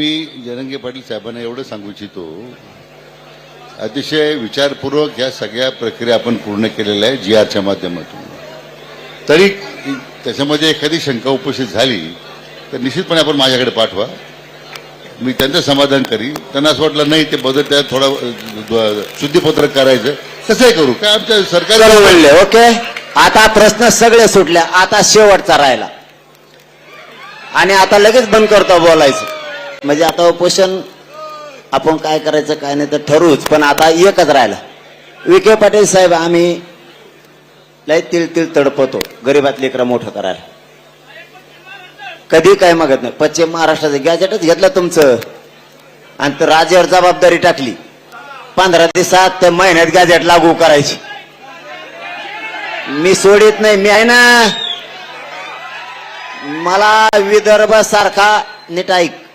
मी जरंगे पाटील साहेबांना एवढं सांगू इच्छितो अतिशय विचारपूर्वक या सगळ्या प्रक्रिया आपण पूर्ण केलेल्या आहे जी आरच्या माध्यमातून. तरी त्याच्यामध्ये एखादी शंका उपस्थित झाली तर निश्चितपणे आपण माझ्याकडे पाठवा. मी त्यांचं समाधान करीन. त्यांना असं वाटलं नाही ते बदल त्यात थोडा शुद्धीपत्रक करायचं. कसंही करू. काय आमच्या सरकार ओके? आता प्रश्न सगळे सुटले. आता शेवटचा राहिला. आणि आता लगेच बंद करतो बोलायचं. म्हणजे आता उपोषण आपण काय करायचं काय नाही तर ठरूच पण आता एकच राहिला. विखे पाटील साहेब आम्ही लय तिळ तिळ तडपतो. गरीबात लेकरं मोठं करायला. कधी काय मागत नाही. पश्चिम महाराष्ट्राचं गॅजेटच घेतलं तुमचं. आणि तर राज्यावर जबाबदारी टाकली. पंधरा दिवसात ते महिन्यात गॅजेट लागू करायची. मी सोडित नाही मी आहे ना. मला विदर्भ सारखा नीट ऐक.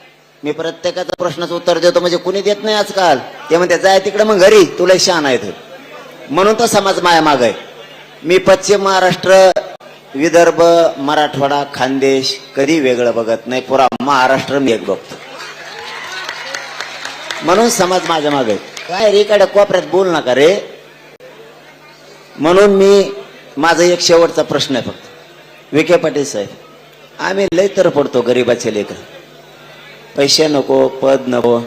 मी प्रत्येकाचा प्रश्नाचं उत्तर देतो म्हणजे कुणी देत नाही आजकाल. ते म्हणते जाय तिकडे मग घरी तुला शान आहे म्हणून तर समाज माया माग आहे. मी पश्चिम महाराष्ट्र विदर्भ मराठवाडा खानदेश कधी वेगळं बघत नाही पुरा महाराष्ट्र मी एक बघतो. म्हणून समाज माझ्या मागे आहे. काय रे इकडे कोपऱ्यात बोल नका रे. म्हणून मी माझा एक शेवटचा प्रश्न आहे फक्त. विखे पाटील साहेब आम्ही लय तर पडतो गरीबाचे लेकर. पैसे नको पद नको.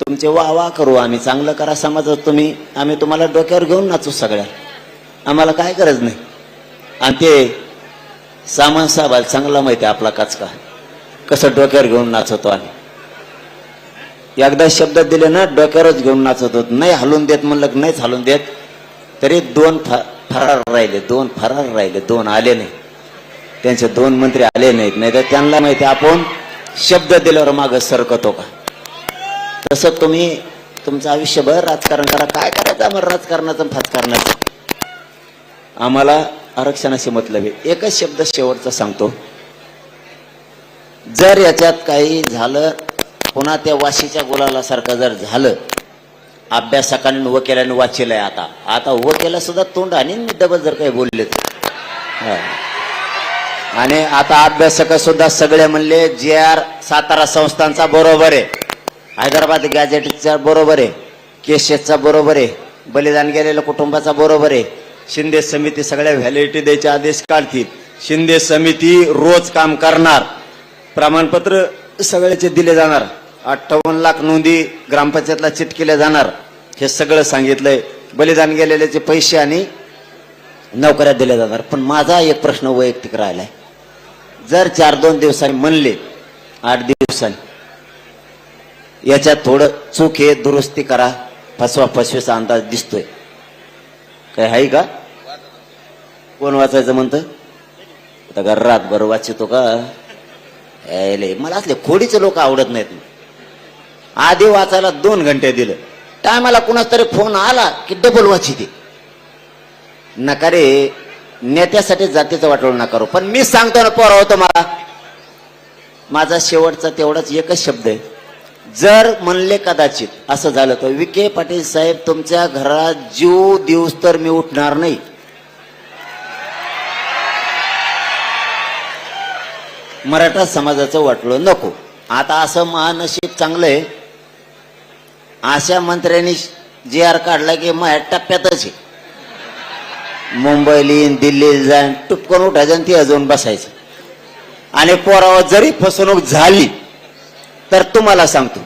तुमचे वा वा करू आम्ही. चांगलं करा समाजात तुम्ही. आम्ही तुम्हाला डोक्यावर घेऊन नाचू सगळ्या. आम्हाला काय गरज नाही. आणि ते सामान साहेबाला चांगला माहिती आहे आपला काचका. कसं डोक्यावर घेऊन नाचवतो आम्ही. एकदा शब्द दिले ना डोक्यावरच घेऊन नाचत. होत नाही हलून देत म्हणलं नाहीच हलून देत. तरी दोन फ- फरार राहिले. दोन फरार राहिले. दोन आले नाही. त्यांचे दोन मंत्री आले नाहीत. नाही तर त्यांना माहिती आहे, आपण शब्द दिल्यावर माग सरकतो का? तसं तुम्ही तुमचं आयुष्यभर राजकारण करा. काय करायचं आम्हाला? राजकारणाचं आणि फाजकारणाचं. आम्हाला आरक्षणाशी मतलब आहे. एकच शब्द शेवटचा सांगतो. जर याच्यात काही झालं पुन्हा त्या वाशीच्या गुलालासारखं जर झालं अभ्यासकाने केल्याने वाचलंय आता. आता वकिला सुद्धा तोंड आणि मी डबल जर काही बोलले तर. हा. आणि आता अभ्यासक सुद्धा सगळे म्हणले जे आर सातारा संस्थांचा बरोबर आहे. हैदराबाद गॅजेटचा बरोबर आहे. केशेसचा बरोबर आहे. बलिदान गेलेल्या कुटुंबाचा बरोबर आहे. शिंदे समिती सगळ्या व्हॅलिडिटी द्यायचे आदेश काढतील. शिंदे समिती रोज काम करणार. प्रमाणपत्र सगळ्याचे दिले जाणार. अठ्ठावन्न लाख नोंदी ग्रामपंचायतला चिटकेल्या जाणार. हे सगळं सांगितलंय. बलिदान गेलेल्याचे पैसे आणि नोकऱ्या दिल्या जाणार. पण माझा एक प्रश्न वैयक्तिक राहिलाय. जर चार दोन दिवसांनी म्हणले आठ दिवसांनी याच्यात थोडं चूक हे दुरुस्ती करा फसवा फसवीचा अंदाज दिसतोय. काय आहे का? कोण वाचायचं म्हणतं? आता का रातभर वाचितो का? यायले. मला असले खोडीचे लोक आवडत नाहीत. आधी वाचायला दोन घंटे दिलं. टायमाला कुणाच तरी फोन आला की डबल वाचिते. नका रे नेत्यासाठी जातीचं वाटवून नका पण मी सांगतो ना पोरा होतो मला माझा शेवटचा तेवढाच एकच शब्द आहे. जर म्हणले कदाचित असं झालं तर विखे पाटील साहेब तुमच्या घरात जीव दिवस तर मी उठणार नाही. मराठा समाजाचं वाटलं नको. आता असं महानशीब चांगलं आहे. अशा मंत्र्यांनी जे आर काढला की माझ्या टप्प्यातच आहे. मुंबईला येईन दिल्लीला जाईन टुपकन उठायचं आणि ती अजून बसायचं. आणि पोरावर जरी फसवणूक झाली तर तुम्हाला सांगतो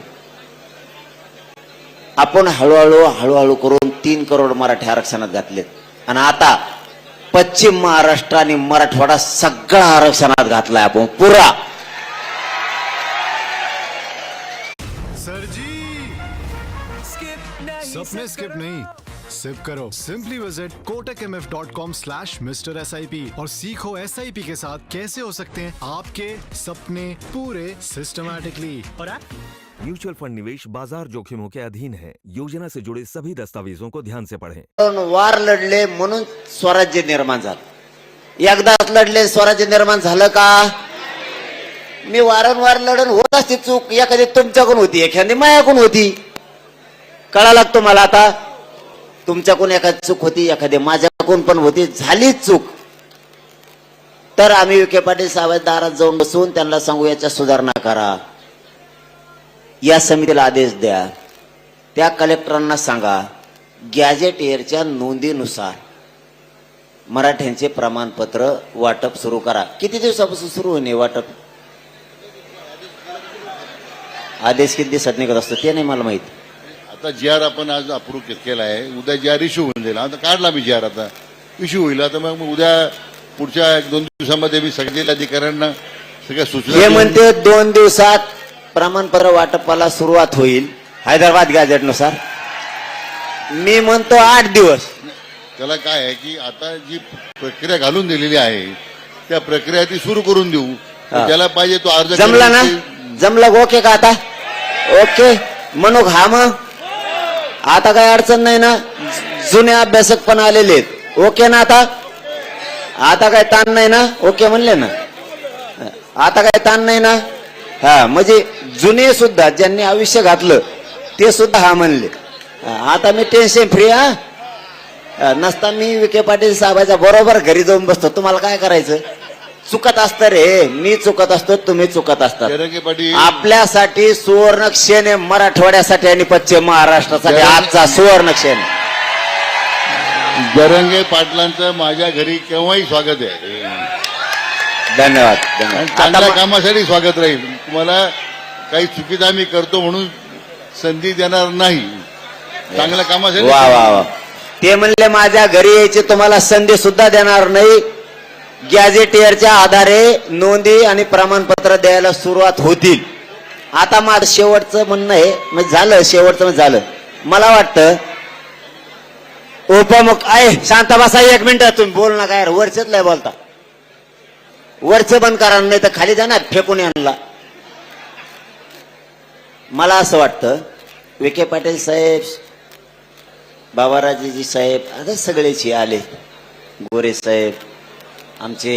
आपण हळूहळू हळूहळू करून तीन करोड मराठी आरक्षणात घातलेत. आणि आता पश्चिम महाराष्ट्र आणि मराठवाडा सगळा आरक्षणात घातलाय आपण. पुरा! सर जी सपने स्किप नहीं. सिप करो simply visit Kotak M F dot com slash mister S I P और सीखो एस आई पी के साथ कैसे हो सकते हैं आपके सपने पूरे सिस्टमैटिकली और आप? म्यूचुअल फंड निवेश बाजार जोखिमों के अधीन है। योजना से जुड़े सभी दस्तावेजों को ध्यान से पढ़ें। पण वार लढले म्हणून स्वराज्य निर्माण झालं। एकदाच लढले स्वराज्य निर्माण झालं का? मी वारंवार लढण होत असते चूक. एखादी तुमच्याकडून होती एखादी मायाकडून होती. कळा लागतो मला आता? तुमच्याकडून एखादी चूक होती एखादी माझ्याकडून पण होती झाली चूक. तर आम्ही विखे पाटील साहेब दारात जाऊन बसून त्यांना सांगू याच्या सुधारणा करा. या समितीला आदेश द्या. त्या कलेक्टरांना सांगा गॅजेट एअरच्या नोंदीनुसार मराठ्यांचे प्रमाणपत्र वाटप सुरू करा. किती दिवसापासून सुरू होणे वाटप? आदेश किती दिवसात निघत असतो ते नाही मला माहिती. आता जी आर आपण आज अप्रूव्ह केला आहे. उद्या जी आर इश्यू होऊन जाईल. आता काढला मी जी आर आता. इश्यू होईल. आता मग उद्या पुढच्या एक दोन दिवसामध्ये मी सगळ्या अधिकाऱ्यांना सगळ्या सूचना हे म्हणते दोन दिवसात प्रमाणपत्र वाटपाला सुरुवात होईल. हैदराबाद गॅजेटनुसार मी म्हणतो आठ दिवस. त्याला काय आहे की आता जी प्रक्रिया घालून दिलेली आहे त्या प्रक्रिया ती सुरू करून देऊ. हा. ज्याला पाहिजे तो अर्ज जमला ना? जमलं ओके का आता? ओके. म्हणू हा मग. आता काय अडचण नाही ना? जुने अभ्यासक पण आलेले आहेत. ओके ना आता? आता काय ताण नाही ना? ओके म्हणले ना? आता काय ताण नाही ना? हा म्हणजे जुने सुद्धा ज्यांनी आयुष्य घातलं ते सुद्धा हा म्हणले. आता मी टेन्शन फ्री हा, नसता मी विखे पाटील साहेबाच्या बरोबर घरी जाऊन बसतो. तुम्हाला काय करायचं? चुकत असतं रे. मी चुकत असतो तुम्ही चुकत असतात. जरंगे पाटील. आपल्यासाठी सुवर्ण क्षण आहे मराठवाड्यासाठी आणि पश्चिम महाराष्ट्रासाठी. जरा- आजचा सुवर्ण क्षण. जरंगे पाटलांचं माझ्या घरी केव्हाही स्वागत आहे. धन्यवाद आणि धन्यवाद चांगल्या आता कामासाठी स्वागत राहील. तुम्हाला काही चुकीचा मी करतो म्हणून संधी देणार नाही. चांगल्या कामासाठी वा वा वा. ते म्हणले माझ्या घरी यायची तुम्हाला संधी सुद्धा देणार नाही. गॅझेटियरच्या आधारे नोंदी आणि प्रमाणपत्र द्यायला सुरुवात होतील. आता माझं शेवटचं म्हणणं आहे म्हणजे झालं शेवटचं म्हणजे झालं. मला वाटतं उपमुख आहे शांत बसा एक मिनिट तुम्ही बोल ना काय वरचेच लय बोलता. वरचं बंद करा नाही तर खाली जाणार फेकून आणला मला असं वाटतं विखे पाटील साहेब बाबाराजेजी साहेब आता सगळेच हे आले. गोरे साहेब आमचे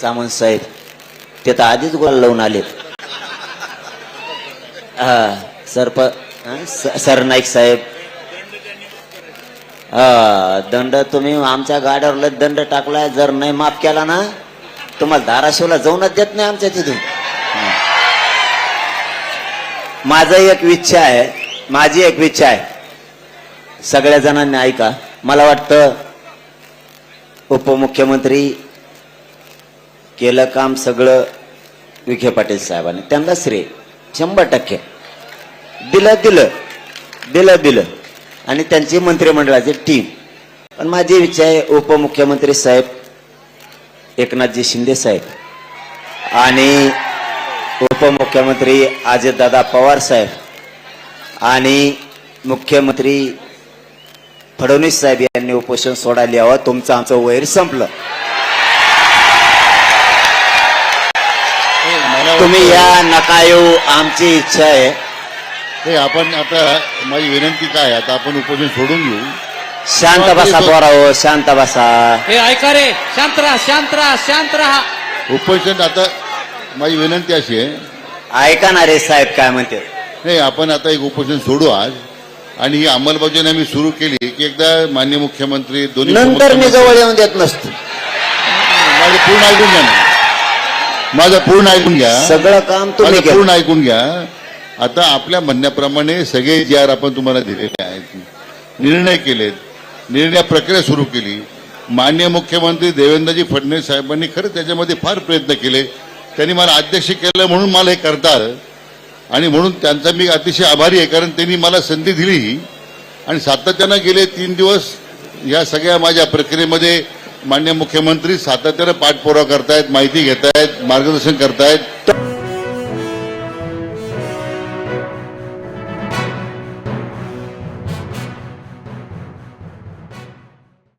सामंत साहेब ते तर आधीच गोल लावून आलेत. हा सरप सरनाईक साहेब. हा दंड तुम्ही आमच्या गाड्यावर दंड टाकलाय जर नाही माफ केला ना तुम्हाला धाराशिवला जाऊनच देत नाही आमच्या तिथून. माझं एक इच्छा आहे माझी एक इच्छा आहे. सगळ्या जणांनी ऐका मला वाटतं उपमुख्यमंत्री केलं काम सगळं विखे पाटील साहेबांनी. त्यांना श्रेय. शंभर टक्के. दिलं दिलं. दिलं दिलं. आणि त्यांची मंत्रिमंडळाची टीम पण माझी विचार आहे उपमुख्यमंत्री साहेब एकनाथजी शिंदे साहेब. आणि उपमुख्यमंत्री अजितदादा पवार साहेब. आणि मुख्यमंत्री फडणवीस साहेब यांनी उपोषण सोडायला यावं तुमचं आमचं वैर संपलं. मला तुम्ही या नका येऊ आमची इच्छा आहे. हे आपण आता माझी विनंती काय आता आपण उपोषण सोडून घेऊ. शांत बसा पोराओ शांत बसा. हे ऐका रे शांत राहा शांत राहा शांत राहा. उपोषण आता माझी विनंती अशी आहे. ऐका ना रे साहेब काय म्हणते? नाही आपण आता एक उपोषण सोडू आज. आणि ही अंमलबजावणी आम्ही सुरू केली की एकदा मान्य मुख्यमंत्री दोन्ही नंतर मी जवळ येऊन देत नसतो. माझं पूर्ण ऐकून घ्या ना. माझं पूर्ण ऐकून घ्या. सगळं काम तुम्ही पूर्ण ऐकून घ्या. आता आपल्या म्हणण्याप्रमाणे सगळे जे आर आपण तुम्हाला दिलेले आहेत निर्णय केलेत निर्णय प्रक्रिया सुरू केली. मान्य मुख्यमंत्री देवेंद्रजी फडणवीस साहेबांनी खरं त्याच्यामध्ये फार प्रयत्न केले. त्यांनी मला अध्यक्ष केलं म्हणून मला हे करता आलं. आणि म्हणून त्यांचा मी अतिशय आभारी आहे कारण त्यांनी मला संधी दिली ही आणि सातत्यानं गेले तीन दिवस या सगळ्या माझ्या प्रक्रियेमध्ये मान्य मुख्यमंत्री सातत्यानं पाठपुरावा करतायत माहिती घेतायत मार्गदर्शन करतायत.